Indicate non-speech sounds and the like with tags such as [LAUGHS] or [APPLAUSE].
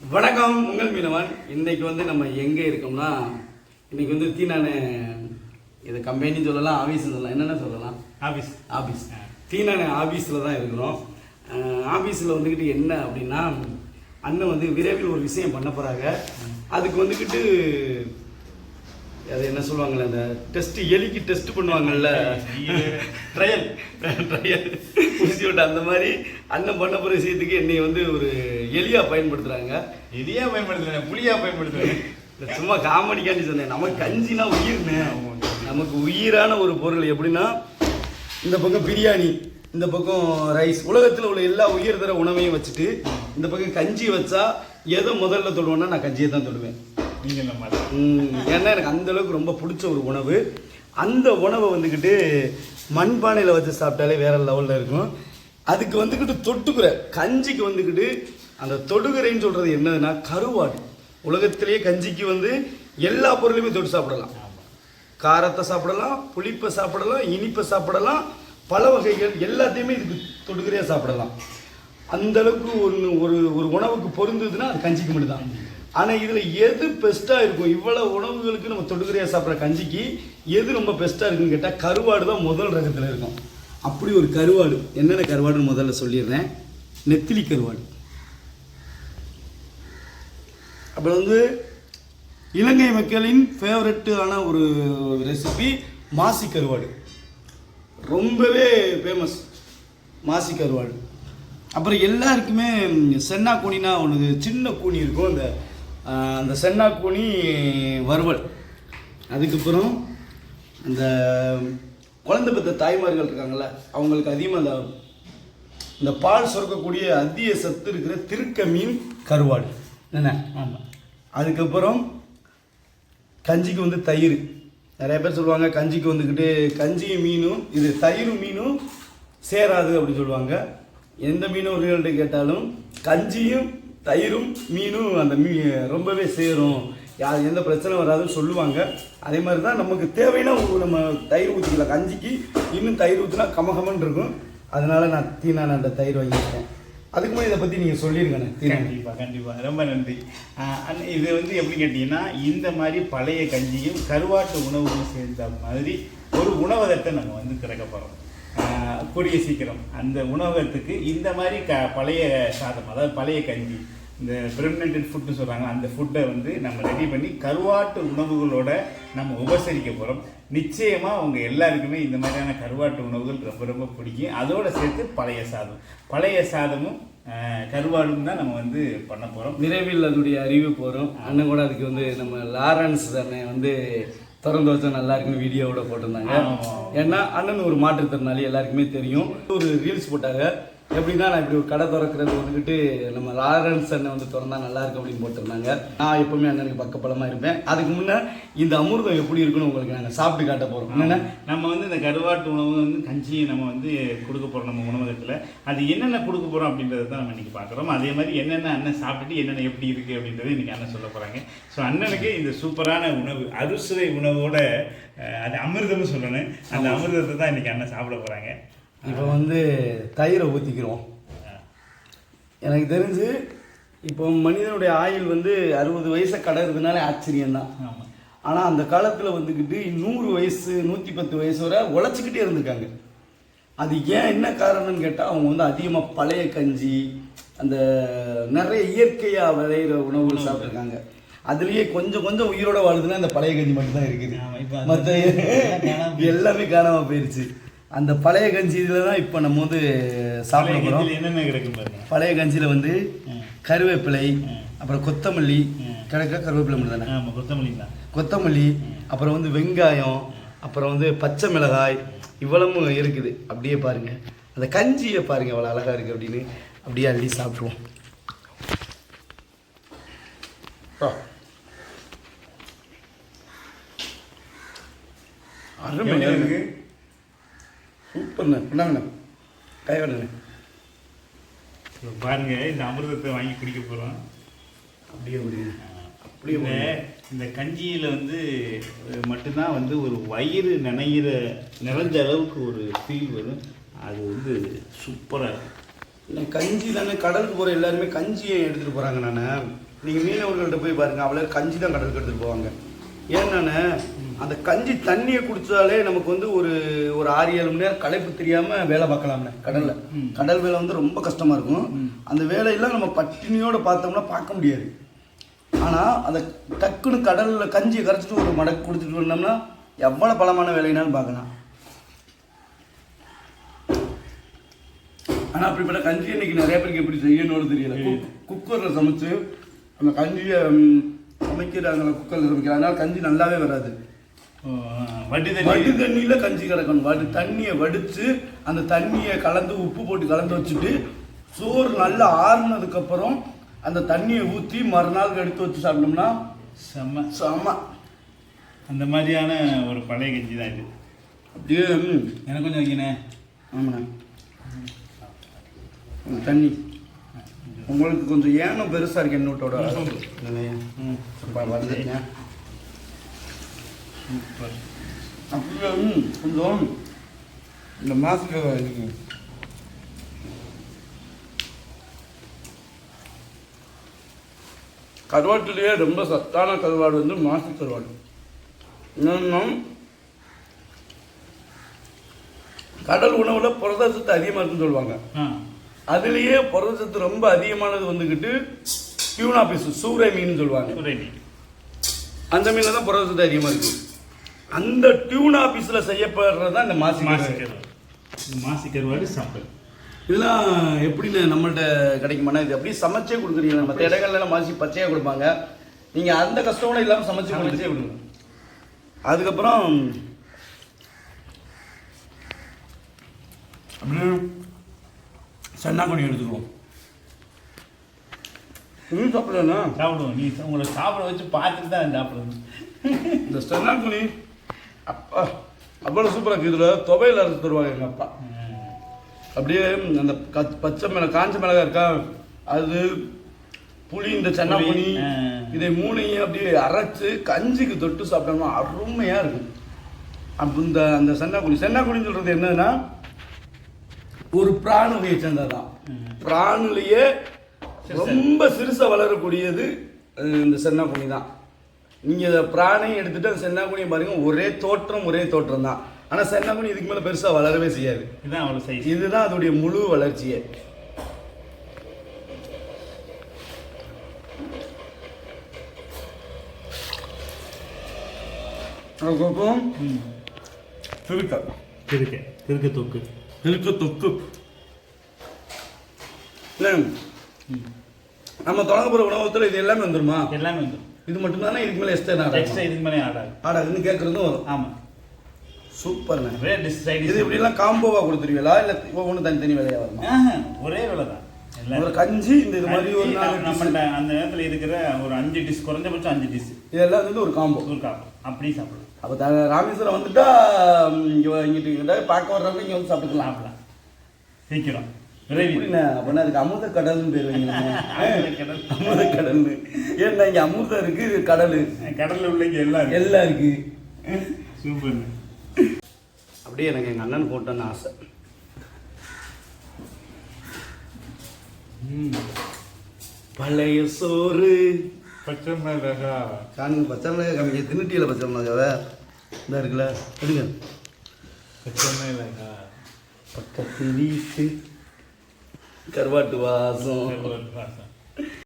வணக்கம் உங்கள் மீனவன். இன்னைக்கு வந்து நம்ம எங்கே இருக்கோம்னா இன்னைக்கு வந்து தீனான இது கம்பெனின்னு சொல்லலாம் ஆஃபீஸ் சொல்லலாம். என்னென்ன சொல்லலாம்? ஆபீஸ் ஆஃபீஸ் தீனான ஆஃபீஸில் தான் இருக்கிறோம். ஆஃபீஸில் வந்துக்கிட்டு என்ன அப்படின்னா அண்ணன் வந்து விரைவில் ஒரு விஷயம் பண்ண போகிறாங்க அதுக்கு வந்துக்கிட்டு அது என்ன சொல்லுவாங்கல்ல அந்த டெஸ்ட் எலிக்கு டெஸ்ட் பண்ணுவாங்கல்ல. ட்ரையல் ட்ரையல் ஊசி விட்டு அந்த மாதிரி அண்ணன் பண்ண போகிற விஷயத்துக்கு என்னை வந்து ஒரு எலியா பயன்படுத்துகிறாங்க எலியா பயன்படுத்துறேன் புளியா பயன்படுத்துறேன். இல்ல, சும்மா காமெடிக்காண்டி சொன்னேன். நமக்கு கஞ்சினா உயிர்னு. நமக்கு உயிரான ஒரு பொருள் எப்படின்னா இந்த பக்கம் பிரியாணி இந்த பக்கம் ரைஸ் உலகத்தில் உள்ள எல்லா உயிர் தர உணவையும் வச்சுட்டு இந்த பக்கம் கஞ்சி வச்சா எதை முதல்ல தொடுவேன்னா நான் கஞ்சியை தான் தொடுவேன். நீங்க நம்ம ஏன்னா எனக்கு அந்த அளவுக்கு ரொம்ப பிடிச்ச ஒரு உணவு. அந்த உணவை வந்துக்கிட்டு மண்பானையில் வச்சு சாப்பிட்டாலே வேற லெவலில் இருக்கும். அதுக்கு வந்துக்கிட்டு தொட்டுக்குறை கஞ்சிக்கு வந்துக்கிட்டு அந்த தொடுகுறைன்னு சொல்கிறது என்னதுன்னா கருவாடு. உலகத்திலேயே கஞ்சிக்கு வந்து எல்லா பொருளையுமே தொட்டு சாப்பிடலாம். காரத்தை சாப்பிடலாம் புளிப்பை சாப்பிடலாம் இனிப்பை சாப்பிடலாம் பல வகைகள் எல்லாத்தையுமே இதுக்கு தொடுக்கிறையாக சாப்பிடலாம். அந்த அளவுக்கு ஒன்று ஒரு ஒரு உணவுக்கு பொருந்ததுன்னா அது கஞ்சிக்கு மட்டும்தான். ஆனால் இதில் எது பெஸ்ட்டாக இருக்கும்? இவ்வளோ உணவுகளுக்கு நம்ம தொடுக்கிறையாக சாப்பிட்ற கஞ்சிக்கு எது ரொம்ப பெஸ்ட்டாக இருக்குன்னு கேட்டால் கருவாடு தான் முதல் ரகத்தில் இருக்கும். அப்படி ஒரு கருவாடு. என்னென்ன கருவாடுன்னு முதல்ல சொல்லிடுறேன். நெத்திலி கருவாடு. அப்புறம் வந்து இலங்கை மக்களின் ஃபேவரட்டான ஒரு ரெசிபி மாசி கருவாடு. ரொம்பவே ஃபேமஸ் மாசி கருவாடு. அப்புறம் எல்லாருக்குமே சென்னா கூனினா ஒன்று சின்ன கூனி இருக்கும் அந்த அந்த சென்னா கூனி வறுவல். அதுக்கப்புறம் அந்த குழந்தை பெற்ற தாய்மார்கள் இருக்காங்கல்ல அவங்களுக்கு அதிகமாக அந்த இந்த பால் சுரக்கக்கூடிய அதிக சத்து இருக்கிற திருக்க மீன் கருவாடு. என்ன ஆமாம் அதுக்கப்புறம் கஞ்சிக்கு வந்து தயிர். நிறைய பேர் சொல்லுவாங்க கஞ்சிக்கு வந்துக்கிட்டு கஞ்சியும் மீனும் இது தயிரும் மீனும் சேராது அப்படின்னு சொல்லுவாங்க. எந்த மீனவர்கள்ட்ட கேட்டாலும் கஞ்சியும் தயிரும் மீனும் அந்த மீ ரொம்பவே சேரும். யார் எந்த பிரச்சனை வராதுன்னு சொல்லுவாங்க. அதே மாதிரி தான் நமக்கு தேவைன்னா நம்ம தயிர் ஊற்றிக்கலாம் கஞ்சிக்கு இன்னும் தயிர் ஊற்றினா கமகமன்னு இருக்கும். அதனால நான் தீனான அந்த தயிர் வாங்கியிருக்கேன். அதுக்கு முன்னாடி இதை பற்றி நீங்கள் சொல்லியிருக்கேன் கண்டிப்பாக கண்டிப்பாக ரொம்ப நன்றி. ஆஹ் இது வந்து எப்படி கேட்டிங்கன்னா இந்த மாதிரி பழைய கஞ்சியும் கருவாட்டு உணவுகளும் சேர்ந்த மாதிரி ஒரு உணவகத்தை நம்ம வந்து திறக்க போகிறோம் கூடிய சீக்கிரம். அந்த உணவகத்துக்கு இந்த மாதிரி க பழைய சாதம் அதாவது பழைய கஞ்சி இந்த பிரெக்னென்ட் ஃபுட்னு சொல்கிறாங்க அந்த ஃபுட்டை வந்து நம்ம ரெடி பண்ணி கருவாட்டு உணவுகளோட நம்ம உபசரிக்க போகிறோம் நிச்சயமாக அவங்க எல்லாருக்குமே இந்த மாதிரியான கருவாட்டு உணவுகள் ரொம்ப ரொம்ப பிடிக்கும். அதோட சேர்த்து பழைய சாதம். பழைய சாதமும் கருவாடும் தான் நம்ம வந்து பண்ண போகிறோம் விரைவில் அதனுடைய அறிவு போகிறோம் அண்ணன் கூட அதுக்கு வந்து நம்ம லாரன்ஸ் அண்ணன் வந்து திறந்து வச்சா நல்லா இருக்குன்னு வீடியோவோட போட்டிருந்தாங்க. ஏன்னா அண்ணன் ஒரு மாற்றுத்திறனாளி எல்லாருக்குமே தெரியும். ஒரு ரீல்ஸ் போட்டாங்க. எப்படின்னா நான் இப்படி ஒரு கடை திறக்கிறது வந்துக்கிட்டு நம்ம லாரன்ஸ் அண்ணன் வந்து திறந்தா நல்லா இருக்கும் அப்படின்னு போட்டிருந்தாங்க. நான் எப்பவுமே அண்ணனுக்கு பக்கபலமாக இருப்பேன். அதுக்கு முன்னே இந்த அமிர்தம் எப்படி இருக்குன்னு உங்களுக்கு நாங்கள் சாப்பிட்டு காட்ட போகிறோம் என்னென்ன? நம்ம வந்து இந்த கருவாட்டு உணவு வந்து கஞ்சி நம்ம வந்து கொடுக்க போகிறோம் நம்ம உணவகத்தில். அது என்னென்ன கொடுக்க போகிறோம் அப்படின்றத தான் நம்ம இன்னைக்கு பார்க்குறோம். அதே மாதிரி என்னென்ன அண்ணன் சாப்பிட்டுட்டு என்னென்ன எப்படி இருக்குது அப்படின்றத இன்னைக்கு அண்ணன் சொல்ல போகிறாங்க ஸோ அண்ணனுக்கு இந்த சூப்பரான உணவு அறுசுவை உணவோட அது அமிர்தம்னு சொல்லணும். அந்த அமிர்தத்தை தான் இன்னைக்கு அண்ணன் சாப்பிட போகிறாங்க இப்போ வந்து தயிரை ஊற்றிக்கிறோம் எனக்கு தெரிஞ்சு இப்போ மனிதனுடைய ஆயுள் வந்து அறுபது வயசை கடறதுனால ஆச்சரியம்தான். ஆனால் அந்த காலத்தில் வந்துக்கிட்டு நூறு வயசு நூற்றி பத்து வயசு வரை உழைச்சிக்கிட்டே இருந்திருக்காங்க. அது ஏன் என்ன காரணம்னு கேட்டால் அவங்க வந்து அதிகமாக பழைய கஞ்சி அந்த நிறைய இயற்கையாக விளையிற உணவுகள் சாப்பிட்ருக்காங்க அதுலேயே கொஞ்சம் கொஞ்சம் உயிரோட வாழுதுன்னா அந்த பழைய கஞ்சி மட்டும்தான் இருக்குது. மற்ற எல்லாமே காணாமல் போயிடுச்சு. அந்த பழைய கஞ்சி இதில் தான் இப்போ நம்ம வந்து சாப்பிட போகிறோம் கஞ்சியில் என்னென்ன கிடைக்கும் பாருங்க. பழைய கஞ்சியில் வந்து. கருவேப்பிலை. அப்புறம் கொத்தமல்லி. கிடக்க கருவேப்பிலை மட்டும் தானே? ஆமாம் கொத்தமல்லி தான். கொத்தமல்லி அப்புறம் வந்து வெங்காயம் அப்புறம் வந்து பச்சை மிளகாய் இவ்வளவும் இருக்குது. அப்படியே பாருங்க. அந்த கஞ்சியை பாருங்க அவ்வளோ அழகா இருக்கு அப்படின்னு. அப்படியே அள்ளி சாப்பிடுவோம். ஆ. அருமையா சூப்பர்ண்ணே இந்தாங்கண்ணே கை இப்ப பாருங்க இந்த அமிர்தத்தை வாங்கி குடிக்க போகிறோம் அப்படியே அப்படியே இந்த கஞ்சியில் வந்து மட்டும்தான் வந்து ஒரு வயிறு நினைகிற நிறைஞ்ச அளவுக்கு ஒரு ஃபீல் வரும். அது வந்து சூப்பராக இருக்கும் கஞ்சி தானே கடலுக்கு போகிற எல்லாருமே கஞ்சியை எடுத்துகிட்டு போகிறாங்க நான். நீங்கள் மீனவர்கள்ட்ட போய் பாருங்கள் அவ்வளோ கஞ்சி தான் கடலுக்கு எடுத்துகிட்டு போவாங்க. ஏன்னாண்ணே அந்த கஞ்சி தண்ணியை குடிச்சாலே நமக்கு வந்து ஒரு ஒரு ஆறு ஏழு மணி நேரம் களைப்பு தெரியாமல் வேலை பார்க்கலாம்ண்ணே கடலில். கடல் வேலை வந்து ரொம்ப கஷ்டமாக இருக்கும். அந்த வேலையெல்லாம் நம்ம பட்டினியோட பார்த்தோம்னா பார்க்க முடியாது. ஆனால் அந்த டக்குன்னு கடலில் கஞ்சியை கரைச்சிட்டு ஒரு மடக்கு கொடுத்துட்டு வந்தோம்னா எவ்வளோ பலமான வேலைனாலும் பார்க்கலாம். ஆனால் அப்படிப்பட்ட கஞ்சி இன்னைக்கு நிறைய பேருக்கு எப்படி செய்யணும்னு தெரியல. குக்- குக்கர்ல சமைச்சு அந்த கஞ்சியை சமைக்கிறாங்க குக்கர்ல சமைக்கிறாங்க. அதனால கஞ்சி நல்லாவே வராது. வடி தண்ணி. தண்ணியில கஞ்சி கிடக்கணும் வடி தண்ணியை வடிச்சு அந்த தண்ணியை கலந்து உப்பு போட்டு கலந்து வச்சுட்டு சோறு நல்லா ஆறுனதுக்கு அப்புறம் அந்த தண்ணியை ஊற்றி மறுநாள் எடுத்து வச்சு சாப்பிட்டோம்னா செம்ம செம. அந்த மாதிரியான ஒரு பழைய கஞ்சி தான் இது. அப்படியே எனக்கு கொஞ்சம் வைக்கணே ஆமாண்ணே. தண்ணி. உங்களுக்கு கொஞ்சம் ஏனம் பெருசா இருக்கு என்னோட்டோட ம் வந்துருங்க. சூப்பர். அப்படியே ம், கொஞ்சம். இந்த மாசுக்கு இருக்கு கருவாட்டிலேயே ரொம்ப சத்தான கருவாடு வந்து மாசு கருவாடு. என்னன்னா கடல் உணவுல புரதச்சத்து அதிகமாக இருக்குன்னு சொல்லுவாங்க. அதுலேயே புரதச்சத்து ரொம்ப அதிகமானது வந்துக்கிட்டு டியூனா பீஸ் சூறை மீன் சொல்லுவாங்க. ரெடி அந்த மீனில் தான் புரதச்சத்து அதிகமாக இருக்கு. அந்த டியூனா பீஸில் செய்யப்படுறது தான் இந்த மாசி மாசி கருவாடு. மாசி கருவாடு சாம்பல் இதெல்லாம் எப்படின்னு நம்மள்ட்ட கிடைக்குமாண்ணா இது அப்படியே சமைச்சே கொடுக்குறீங்க. மற்ற இடங்கள்லாம் மாசி பச்சையாக கொடுப்பாங்க. நீங்கள் அந்த கஷ்டம் இல்லாமல் சமைச்சு சமைச்சே கொடுத்து விடுங்க அதுக்கப்புறம் அப்படியே சென்னாக்குனி எடுத்துக்குவோம். நீ சாப்பிடலண்ணா? சாப்பிடுவோம். நீ உங்களை சாப்பிட வச்சு பார்த்துட்டு தான் சாப்பிடணும் இந்த சென்னாக்குனி அப்பா அவ்வளோ சூப்பராக இருக்குது. இதில் துவையில் அரைச்சு தருவாங்க எங்கள் அப்பா. அப்படியே அந்த பச்சை மிளகா காஞ்ச மிளகா இருக்கா? அது புளி இந்த ஆ. இதை மூணையும் அப்படியே அரைச்சு கஞ்சிக்கு தொட்டு சாப்பிட்டோம்னா அருமையாக இருக்கும். அப்போ இந்த அந்த சென்னாக்குனி சென்னாக்குனின்னு சொல்கிறது என்னன்னா ஒரு பிராண வகையை சேர்ந்ததான் ம். பிராணிலேயே. ரொம்ப சிறுசா வளரக்கூடியது இந்த சென்னாக்குனி தான். நீங்கள் இந்த பிராணையும் எடுத்துட்டு அந்த சென்னாக்குனியை பாருங்க ஒரே தோற்றம் ஒரே தோற்றம் தான் ஆனால் சென்னாக்குனி இதுக்கு மேலே பெருசாக வளரவே செய்யாது. இதுதான் அவ்வளோ சைஸ் இதுதான் அதோடைய முழு வளர்ச்சியே. அதுக்கப்புறம் திருக்க. திருக்க. திருக்க தொக்கு. திருக்க தொக்கு. நம்ம தொடங்க போகிற உணவகத்தில் இது எல்லாமே வந்துருமா? எல்லாமே வந்துடும் இது மட்டும்தானே? இதுக்கு மேலே எக்ஸ்ட்ரா எக்ஸ்ட்ரா இதுக்கு மேலே ஆடாது. ஆடாதுன்னு கேட்குறதும் வரும். ஆமாம் சூப்பர்ண்ணே. இது இப்படிலாம் காம்போவாக கொடுத்துருவீங்களா? இல்லை ஒவ்வொன்றும் தனித்தனி விலையா வருமா? ஒரே வேலை தான். ஒரு கஞ்சி இந்த இது மாதிரி ஒரு dish. நம்மள்ட்ட அந்த நேரத்தில் இருக்கிற ஒரு அஞ்சு டிஷ் குறைஞ்சபட்சம் அஞ்சு டிஷ் இதெல்லாம் வந்து ஒரு காம்போ ஒரு காப்பம் அப்படியே சாப்பிடலாம். அப்போ த ராமேஸ்வரம் வந்துட்டா இங்கே இங்கிட்டு இங்கிட்ட பார்க்க வர்றவங்க இங்கே வந்து சாப்பிட்டுக்கலாம் சாப்பிடலாம் சீக்கிரம். விரைவில் அப்படின்னா அதுக்கு அமுத கடல்னு பேர் வைங்க [LAUGHS] கடல். அமுத கடல்னு. ஏன்னா இங்கே அமுதம் இருக்கு இது கடல். கடல்ல உள்ள இங்க எல்லாம் இருக்கு. எல்லாம் இருக்கு. சூப்பர் அப்படியே எனக்கு எங்கள் அண்ணன் போட்டோன்னு ஆசை. பழைய சோறு. பச்சை மிளகா காணுங்க பச்சை மிளகாய் காமிக்க தின்னுட்டியில் பச்சை மிளகாவை இந்த இருக்குல்ல எடுங்க. பச்சை மிளகா பக்கத்து வீட்டு கருவாட்டு வாசம். கருவாட்டு வாசம்.